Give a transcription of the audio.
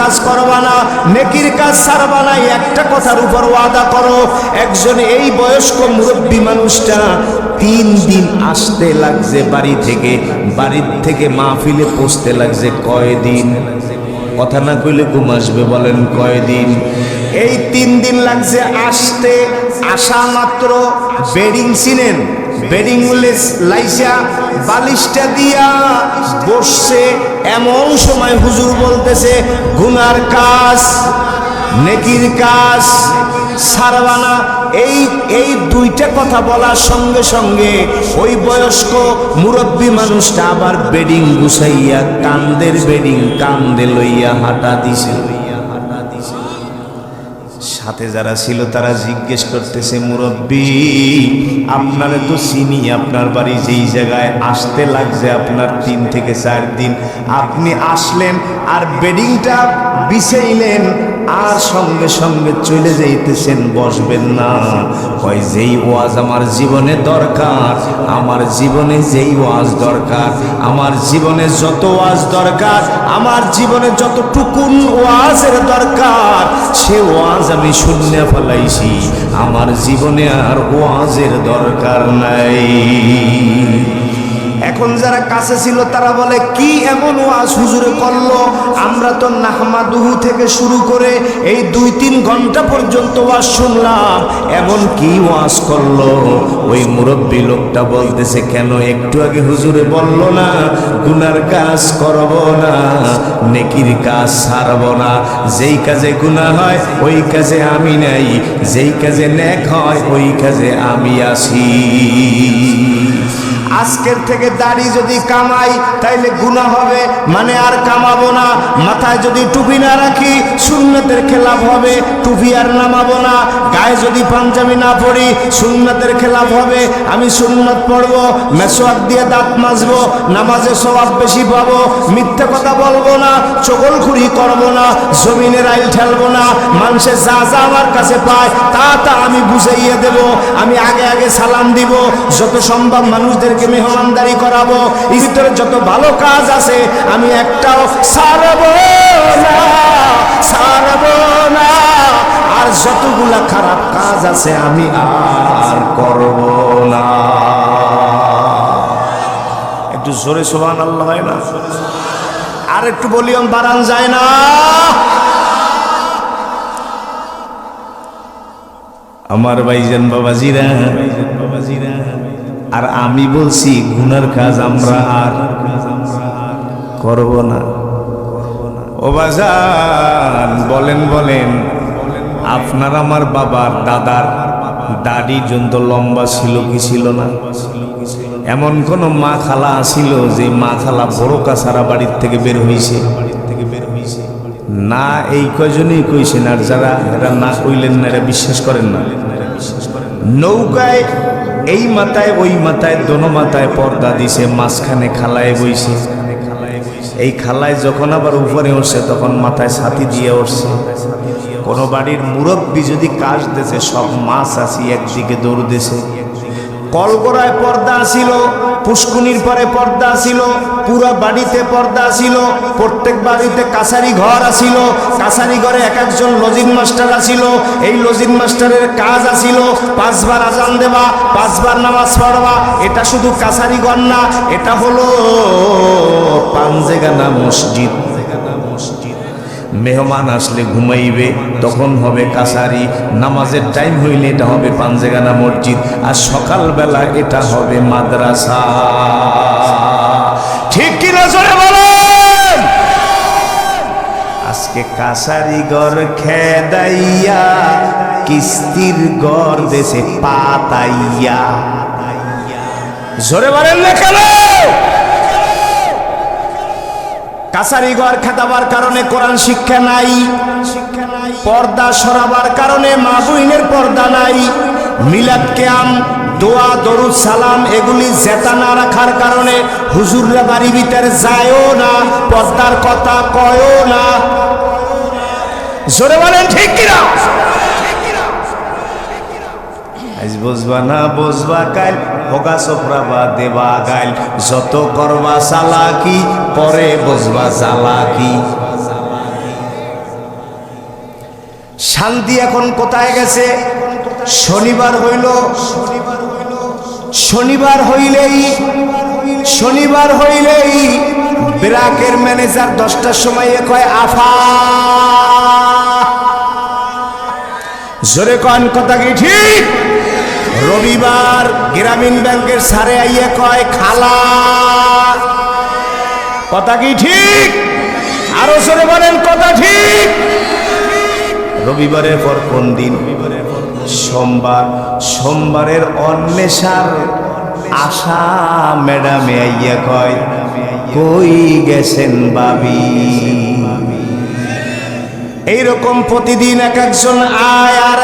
কাজ করবা না, নেকির কাজ ছাড়বা একটা কথার উপর ওয়াদা করো। একজন এই বয়স্ক মানুষটা তিন দিন আসতে লাগছে বাড়ি থেকে, বাড়ির থেকে মাহফিলে পৌঁছতে লাগছে কয়দিন? কথা না কইলে ঘুম আসবে বলেন কয়দিন? এই তিন দিন লাগছে আসতে, আসা মাত্র বেডিং ছিলেন। বেডিং লাইসা, বালিশটা দিয়া বসছে, এমন সময় হুজুর বলতেছে গুনার কাজ, নেকির কাজ সারবানা এই এই দুইটা কথা বলার সঙ্গে সঙ্গে ওই বয়স্ক মুরব্বী মানুষটা আবার বেডিং গুছাইয়া কান্দের বেডিং কান্দে লইয়া হাঁটা দিছে। সাথে যারা ছিল, তারা জিজ্ঞেস করতেছে, মুরব্বী, আপনার তো চিনি, আপনার বাড়ি যেই জায়গায় আসতে লাগছে আপনার তিন থেকে চার দিন। আপনি আসলেন আর বেডিংটা বিছাইলেন আর সঙ্গে সঙ্গে চলে যাইতেছেন, বসবেন না। কয়, যেই ওয়াজ আমার জীবনে দরকার, আমার জীবনে যেই ওয়াজ দরকার, আমার জীবনে যত ওয়াজ দরকার, আমার জীবনে যতটুকুন ওয়াজের দরকার, সে ওয়াজ আমি শূন্য ফেলাইছি। আমার জীবনে আর ওয়াজের দরকার নাই। এখন যারা কাছে ছিল, তারা বলে, কি এমন ওয়াজ হুজুরে করল? আমরা তো নাহমাদুহু থেকে শুরু করে এই দুই তিন ঘণ্টা পর্যন্ত ওয়াজ শুনলাম। এমন কি ওয়াজ করল? ওই মুরব্বী লোকটা বলতেছে, কেন একটু আগে হুজুরে বলল না, গুনার কাজ করব না, নেকির কাজ ছাড়ব না। যেই কাজে গুনাহ হয়, ওই কাজে আমি নাই। যেই কাজে নেক হয়, ওই কাজে আমি আসি আজকের থেকে দাড়ি যদি কামাই, তাইলে গুনাহ হবে মানে আর কামাবো না। মাথায় যদি টুপি না রাখি, সুন্নতের খেলাফ হবে, টুপি আর নামাবো না। গায়ে যদি পাঞ্জাবি না পড়ি সুন্নতের খেলাফ হবে। আমি সুন্নত পড়ব, মেসোয়াক দিয়ে দাঁত মাজবো, নামাজে সবাব বেশি পাবো, মিথ্যে কথা বলব না চগলখুরি করব না, জমিনের আইল ঠেলবো না মানুষের যা যা আমার কাছে পায়, তা তা আমি বুঝাইয়ে দেব, আমি আগে আগে সালাম দিব, যত সম্ভব মানুষদেরকে মেহমানদারি করাবো ভিতরে যত ভালো কাজ আছে, আমি একটাও সারবো না সারবো না, আর যতগুলা খারাপ কাজ আছে, আমি আর করব না। একটু জোরে সোহান আল্লাহ হয় না? আর একটু বলিয়ম বাড়ান যায় না। আমার ভাইজান বাবাজিরা, আর আমি বলছি, গুনার কাজ আমরা আর করব না। ও বাজান, বলেন বলেন, আপনার আমার বাবার দাদার দাড়ি যন্ত লম্বা ছিল কি ছিল না? এমন কোন মা খালা আসিল যে মা খালা বড় কাছারা বাড়ির থেকে বের হইছে? না এই কয়জনই কইছেন আর যারা এরা না কইলেন না, এরা বিশ্বাস করেন না। নৌকায় এই মাথায়, ওই মাথায়, দোনো মাথায় পর্দা দিছে, মাঝখানে খালায় বইছে। এই খালায় যখন আবার উপরে উঠছে, তখন মাথায় ছাতি দিয়ে উঠছে। কোনো বাড়ির মুরব্বী যদি কাজ দিছে সব মাছ আসি একদিকে দৌড় দিছে কলগড়ায় পর্দা ছিল, পুষ্কুনির পরে পর্দা ছিল, পুরো বাড়িতে পর্দা ছিল, প্রত্যেক বাড়িতে কাছারি ঘর আসিল কাছারি ঘরে এক একজন লজিন মাস্টার আসিল এই লজিন মাস্টারের কাজ আসিল পাঁচবার আজান দেবা পাঁচবার নামাজ পড়বা এটা শুধু কাছারি ঘর না, এটা হলো পাঞ্জেগানা মসজিদ। মেহমান আসলে ঘুমাইবে, তখন হবে কাসারি নামাজের টাইম হইলে এটা হবে পাঞ্জেগানা মসজিদ, আর সকালবেলা এটা হবে মাদ্রাসা। ঠিক কিনা আজকে কাসারি গর খেদাইয়া, কিস্তির গর দেশে পাতাইয়া। জোরে বলেন কেন কাছারি ঘর খেতাবার কারণে কোরআন শিক্ষা নাই, পর্দা সরাবার কারণে মা বইনের পর্দা নাই। মিলাদ কেয়াম, দোয়া, দরুদ, সালাম, এগুলি জেতা না রাখার কারণে হুজুররা বাড়ি ভিতরে যায়ও না, পর্দার কথা কয়ও না। জোরে বলেন, ঠিক কিনা? আজ বুঝবা না বুঝবা কাল হোগা সোফরা বা দেবা গাইল। যত করবা চালাকি পরে বুঝবা চালাকি শান্তি এখন কোথায় গেছে? শনিবার হইল। শনিবার হইলেই শনিবার হইলেই ব্রাকের ম্যানেজার দশটার সময় কয়, আফা! জোরে কন কথা কি ঠিক? রবিবার গ্রামীণ ব্যাংকের সারে আইয়ে কয়, খালা। কথা কি ঠিক? আরও জোরে বলেন, কথা ঠিক? রবিবারের পর কোন দিন? সোমবার। সোমবারের অন্বেষার আশা ম্যাডামে আইয়া কয়, কই গেছেন বাবি? এইরকম প্রতিদিন এক একজন আয় আর